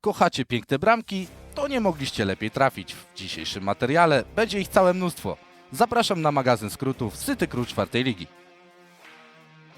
Kochacie piękne bramki? To nie mogliście lepiej trafić. W dzisiejszym materiale będzie ich całe mnóstwo. Zapraszam na magazyn skrótów Syty Król czwartej ligi.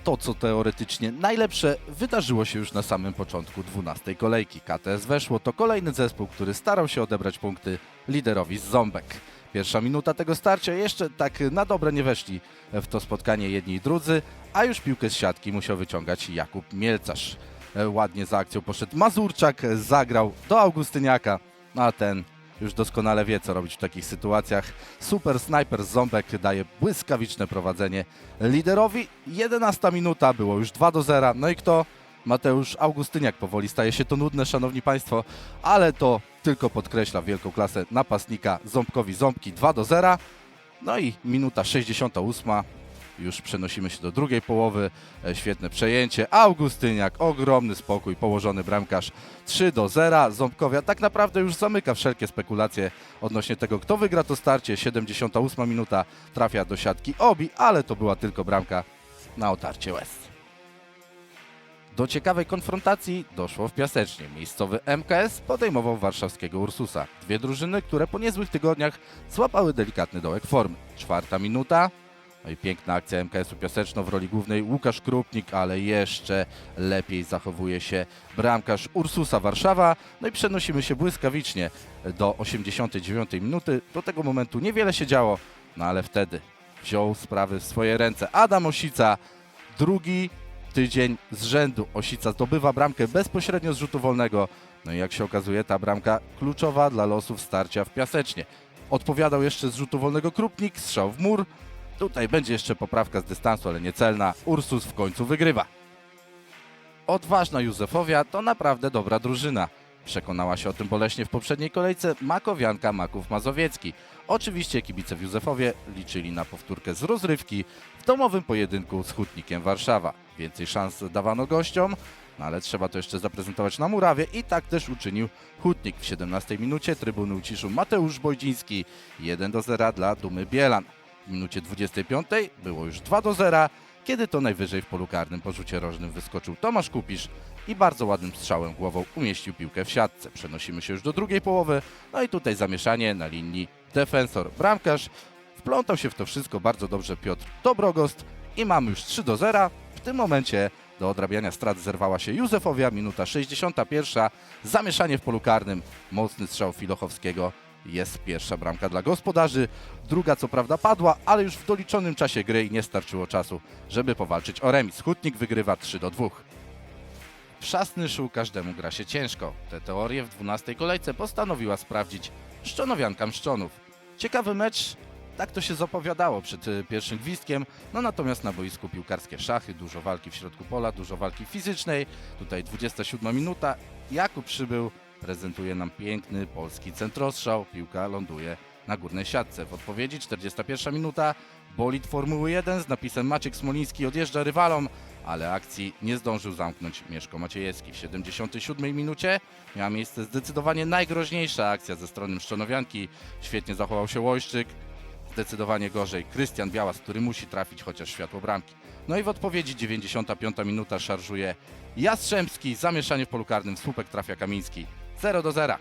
To, co teoretycznie najlepsze, wydarzyło się już na samym początku 12 kolejki. KTS weszło to kolejny zespół, który starał się odebrać punkty liderowi z Ząbek. Pierwsza minuta tego starcia jeszcze tak na dobre nie weszli w to spotkanie jedni i drudzy, a już piłkę z siatki musiał wyciągać Jakub Mielcarz. E, Ładnie za akcją poszedł Mazurczak, zagrał do Augustyniaka, no a ten już doskonale wie, co robić w takich sytuacjach. Super snajper z Ząbek daje błyskawiczne prowadzenie liderowi. 11 minuta, było już 2 do 0. No i kto? Mateusz Augustyniak powoli staje się to nudne, szanowni państwo, ale to tylko podkreśla wielką klasę napastnika Ząbkowi Ząbki 2 do 0. No i minuta 68. Już przenosimy się do drugiej połowy. E, Świetne przejęcie. Augustyniak, ogromny spokój, położony bramkarz 3 do 0. Ząbkowia tak naprawdę już zamyka wszelkie spekulacje odnośnie tego, kto wygra to starcie. 78 minuta trafia do siatki Obi, ale to była tylko bramka na otarcie łez. Do ciekawej konfrontacji doszło w Piasecznie. Miejscowy MKS podejmował warszawskiego Ursusa. Dwie drużyny, które po niezłych tygodniach złapały delikatny dołek formy. Czwarta minuta. No i piękna akcja MKS-u Piaseczno w roli głównej Łukasz Krupnik, ale jeszcze lepiej zachowuje się bramkarz Ursusa Warszawa. No i przenosimy się błyskawicznie do 89 minuty. Do tego momentu niewiele się działo, no ale wtedy wziął sprawy w swoje ręce. Adam Osica, drugi tydzień z rzędu. Osica zdobywa bramkę bezpośrednio z rzutu wolnego. No i jak się okazuje, ta bramka kluczowa dla losów starcia w Piasecznie. Odpowiadał jeszcze z rzutu wolnego Krupnik, strzał w mur. Tutaj będzie jeszcze poprawka z dystansu, ale niecelna. Ursus w końcu wygrywa. Odważna Józefowia to naprawdę dobra drużyna. Przekonała się o tym boleśnie w poprzedniej kolejce Makowianka Maków Mazowiecki. Oczywiście kibice w Józefowie liczyli na powtórkę z rozrywki w domowym pojedynku z Hutnikiem Warszawa. Więcej szans dawano gościom, no ale trzeba to jeszcze zaprezentować na murawie i tak też uczynił Hutnik. W 17 minucie trybuny uciszył Mateusz Bojdziński 1 do 0 dla Dumy Bielan. W minucie 25 było już 2 do 0, kiedy to najwyżej w polu karnym po rzucie rożnym wyskoczył Tomasz Kupisz i bardzo ładnym strzałem głową umieścił piłkę w siatce. Przenosimy się już do drugiej połowy, no i tutaj zamieszanie na linii defensor bramkarz. Wplątał się w to wszystko bardzo dobrze Piotr Dobrogost i mamy już 3 do 0. W tym momencie do odrabiania strat zerwała się Józefowia, minuta 61. Zamieszanie w polu karnym, mocny strzał Filochowskiego. Jest pierwsza bramka dla gospodarzy, druga co prawda padła, ale już w doliczonym czasie gry i nie starczyło czasu, żeby powalczyć o remis. Hutnik wygrywa 3 do 2. W Szasnyszu każdemu gra się ciężko. Tę teorię w 12 kolejce postanowiła sprawdzić Szczonowianka Mszczonów. Ciekawy mecz, tak to się zapowiadało przed y, pierwszym gwizdkiem, no natomiast na boisku piłkarskie szachy, dużo walki w środku pola, dużo walki fizycznej. Tutaj 27 minuta, Jakub przybył, prezentuje nam piękny polski centrostrzał, piłka ląduje na górnej siatce. W odpowiedzi 41 minuta, bolid Formuły 1 z napisem Maciek Smoliński odjeżdża rywalom, ale akcji nie zdążył zamknąć Mieszko Maciejewski. W 77 minucie miała miejsce zdecydowanie najgroźniejsza akcja ze strony Szczonowianki. Świetnie zachował się Łojszczyk. Zdecydowanie gorzej Krystian Białas, który musi trafić chociaż światło bramki. No i w odpowiedzi 95 minuta szarżuje Jastrzębski. Zamieszanie w polu karnym. słupek trafia Kamiński. 0 do 0.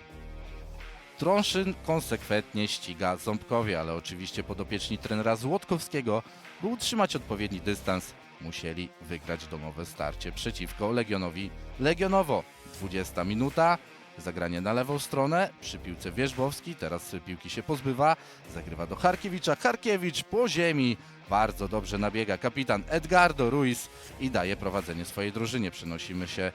Trąszyn konsekwentnie ściga Ząbkowie, ale oczywiście podopieczni trenera Złotkowskiego, by utrzymać odpowiedni dystans, musieli wygrać domowe starcie przeciwko Legionowi Legionowo. 20 minuta, zagranie na lewą stronę, przy piłce Wierzbowski, teraz piłki się pozbywa, zagrywa do Charkiewicza, Charkiewicz po ziemi, bardzo dobrze nabiega kapitan Edgardo Ruiz i daje prowadzenie swojej drużynie. Przenosimy się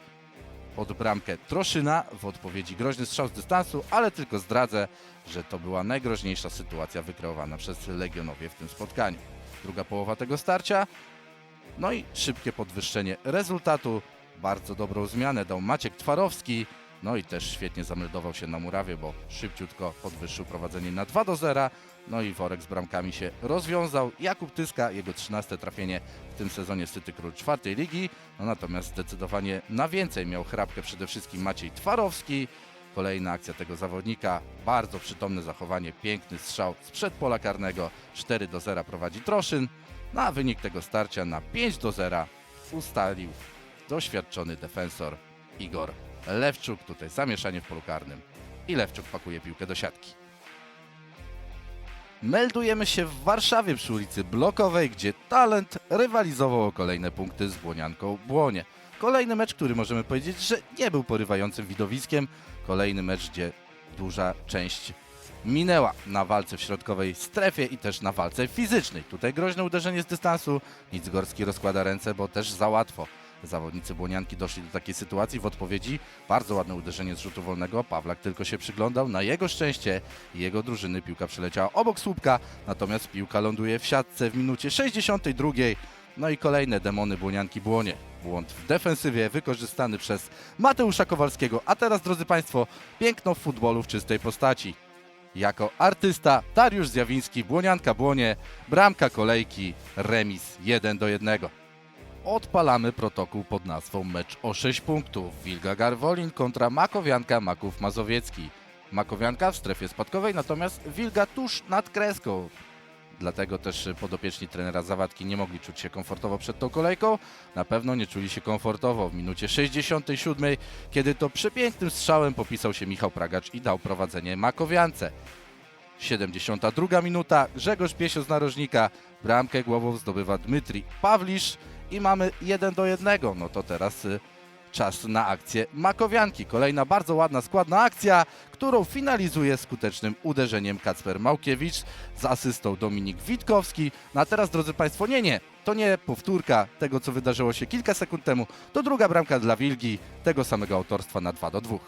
pod bramkę Troszyna. W odpowiedzi groźny strzał z dystansu, ale tylko zdradzę, że to była najgroźniejsza sytuacja wykreowana przez Legionowie w tym spotkaniu. Druga połowa tego starcia. No i szybkie podwyższenie rezultatu. Bardzo dobrą zmianę dał Maciek Twarowski. No i też świetnie zameldował się na murawie, bo szybciutko podwyższył prowadzenie na 2 do 0. No i worek z bramkami się rozwiązał. Jakub Tyska, jego 13 trafienie w tym sezonie Syty Król czwartej ligi. No natomiast zdecydowanie na więcej miał chrapkę przede wszystkim Maciej Twarowski. Kolejna akcja tego zawodnika, bardzo przytomne zachowanie, piękny strzał sprzed pola karnego. 4 do 0 prowadzi Troszyn. No a wynik tego starcia na 5 do 0 ustalił doświadczony defensor Igor Lewczuk, tutaj zamieszanie w polu karnym i Lewczuk pakuje piłkę do siatki. Meldujemy się w Warszawie przy ulicy Blokowej, gdzie talent rywalizował o kolejne punkty z Błonianką Błonie. Kolejny mecz, który możemy powiedzieć, że nie był porywającym widowiskiem. Kolejny mecz, gdzie duża część minęła na walce w środkowej strefie i też na walce fizycznej. Tutaj groźne uderzenie z dystansu. Nicgorski rozkłada ręce, bo też za łatwo. Zawodnicy Błonianki doszli do takiej sytuacji. W odpowiedzi bardzo ładne uderzenie z rzutu wolnego. Pawlak tylko się przyglądał. Na jego szczęście jego drużyny piłka przeleciała obok słupka, natomiast piłka ląduje w siatce w minucie 62. No i kolejne demony Błonianki Błonie. Błąd w defensywie wykorzystany przez Mateusza Kowalskiego. A teraz, drodzy Państwo, piękno w futbolu w czystej postaci. Jako artysta Dariusz Zjawiński, Błonianka Błonie, bramka kolejki, remis 1 do 1. Odpalamy protokół pod nazwą Mecz o 6 punktów. Wilga Garwolin kontra Makowianka Maków Mazowiecki. Makowianka w strefie spadkowej, natomiast Wilga tuż nad kreską. Dlatego też podopieczni trenera Zawadki nie mogli czuć się komfortowo przed tą kolejką. Na pewno nie czuli się komfortowo w minucie 67, kiedy to przepięknym strzałem popisał się Michał Pragacz i dał prowadzenie Makowiance. 72 minuta, Grzegorz Piesio z narożnika, bramkę głową zdobywa Dmytri Pawlisz i mamy 1 do 1. No to teraz y, czas na akcję Makowianki. Kolejna bardzo ładna, składna akcja, którą finalizuje skutecznym uderzeniem Kacper Małkiewicz z asystą Dominik Witkowski. No a teraz, drodzy Państwo, nie, nie, to nie powtórka tego, co wydarzyło się kilka sekund temu. To druga bramka dla Wilgi, tego samego autorstwa na 2 do 2.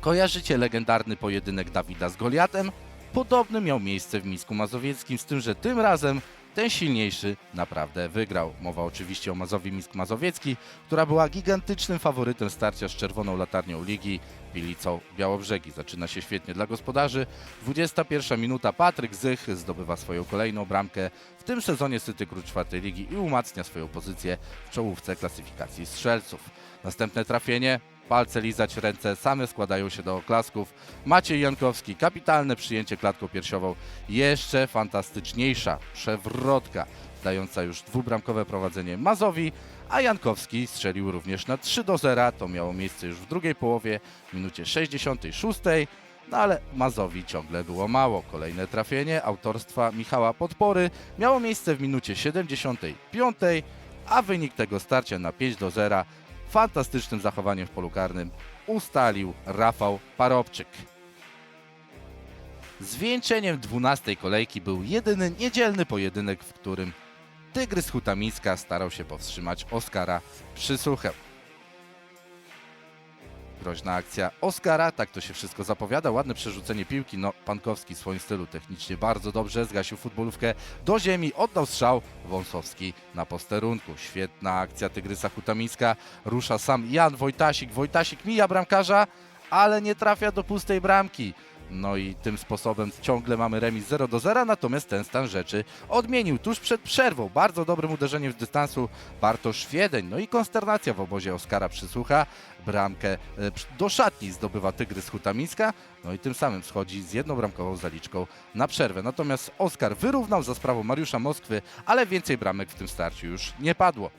Kojarzycie legendarny pojedynek Dawida z Goliatem? Podobny miał miejsce w Mińsku Mazowieckim, z tym, że tym razem ten silniejszy naprawdę wygrał. Mowa oczywiście o Mazowi Mińsk Mazowiecki, która była gigantycznym faworytem starcia z czerwoną latarnią ligi Pilicą Białobrzegi. Zaczyna się świetnie dla gospodarzy. 21 minuta Patryk Zych zdobywa swoją kolejną bramkę w tym sezonie Syty Król czwartej ligi i umacnia swoją pozycję w czołówce klasyfikacji strzelców. Następne trafienie palce lizać, ręce same składają się do oklasków. Maciej Jankowski, kapitalne przyjęcie klatką piersiową, jeszcze fantastyczniejsza przewrotka, dająca już dwubramkowe prowadzenie Mazowi, a Jankowski strzelił również na 3 do 0. To miało miejsce już w drugiej połowie, w minucie 66. No ale Mazowi ciągle było mało. Kolejne trafienie autorstwa Michała Podpory miało miejsce w minucie 75, a wynik tego starcia na 5 do 0 fantastycznym zachowaniem w polu karnym ustalił Rafał Parobczyk. Zwieńczeniem 12 kolejki był jedyny niedzielny pojedynek, w którym Tygrys Hutamińska starał się powstrzymać Oskara Przysłuchę. Groźna akcja Oskara, tak to się wszystko zapowiada. Ładne przerzucenie piłki. No, Pankowski w swoim stylu technicznie bardzo dobrze zgasił futbolówkę do ziemi, oddał strzał. Wąsowski na posterunku. Świetna akcja Tygrysa Hutamińska. Rusza sam Jan Wojtasik. Wojtasik mija bramkarza, ale nie trafia do pustej bramki. No i tym sposobem ciągle mamy remis 0 do 0, natomiast ten stan rzeczy odmienił tuż przed przerwą. Bardzo dobrym uderzeniem z dystansu Bartosz Wiedeń. No i konsternacja w obozie Oskara Przysłucha. Bramkę e, do szatni zdobywa Tygrys Hutamińska. No i tym samym schodzi z jednobramkową zaliczką na przerwę. Natomiast Oskar wyrównał za sprawą Mariusza Moskwy, ale więcej bramek w tym starciu już nie padło.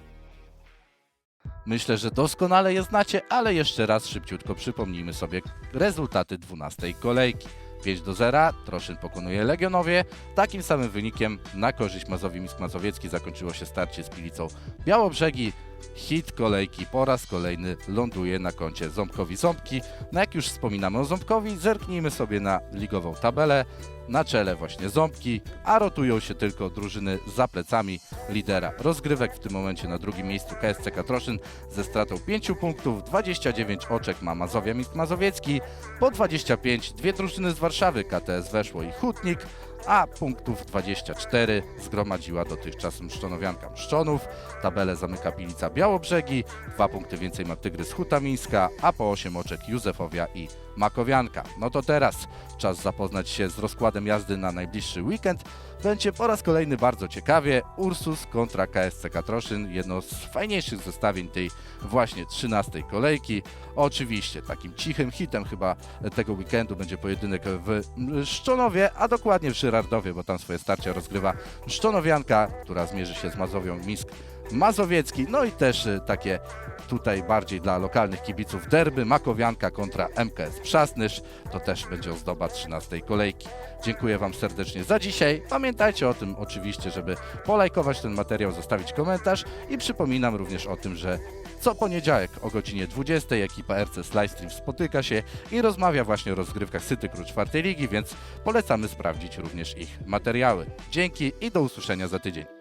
Myślę, że doskonale je znacie, ale jeszcze raz szybciutko przypomnijmy sobie rezultaty 12 kolejki. 5 do 0, Troszyn pokonuje Legionowie. Takim samym wynikiem na korzyść Mazowi Misk Mazowiecki zakończyło się starcie z Pilicą Białobrzegi. Hit kolejki po raz kolejny ląduje na koncie Ząbkowi Ząbki. No jak już wspominamy o Ząbkowi, zerknijmy sobie na ligową tabelę. Na czele właśnie Ząbki, a rotują się tylko drużyny za plecami lidera rozgrywek. W tym momencie na drugim miejscu KSC Katroszyn ze stratą 5 punktów, 29 oczek ma Mazowia Misk Mazowiecki, po 25 dwie drużyny z Warszawy, KTS Weszło i Hutnik, a punktów 24 zgromadziła dotychczas Mszczonowianka Mszczonów. Tabelę zamyka Pilica Białobrzegi, dwa punkty więcej ma Tygrys Hutamińska, a po 8 oczek Józefowia i Makowianka. No to teraz czas zapoznać się z rozkładem jazdy na najbliższy weekend. Będzie po raz kolejny bardzo ciekawie. Ursus kontra KSC Katroszyn, jedno z fajniejszych zestawień tej właśnie 13 kolejki. Oczywiście takim cichym hitem chyba tego weekendu będzie pojedynek w Szczonowie, a dokładnie w Żyrardowie, bo tam swoje starcia rozgrywa Szczonowianka, która zmierzy się z Mazowią Misk Mazowiecki, no i też y, takie tutaj bardziej dla lokalnych kibiców derby Makowianka kontra MKS Przasnysz. To też będzie ozdoba 13 kolejki. Dziękuję Wam serdecznie za dzisiaj. Pamiętajcie o tym oczywiście, żeby polajkować ten materiał, zostawić komentarz i przypominam również o tym, że co poniedziałek o godzinie 20 ekipa RC Livestream spotyka się i rozmawia właśnie o rozgrywkach Syty Król czwartej ligi, więc polecamy sprawdzić również ich materiały. Dzięki i do usłyszenia za tydzień.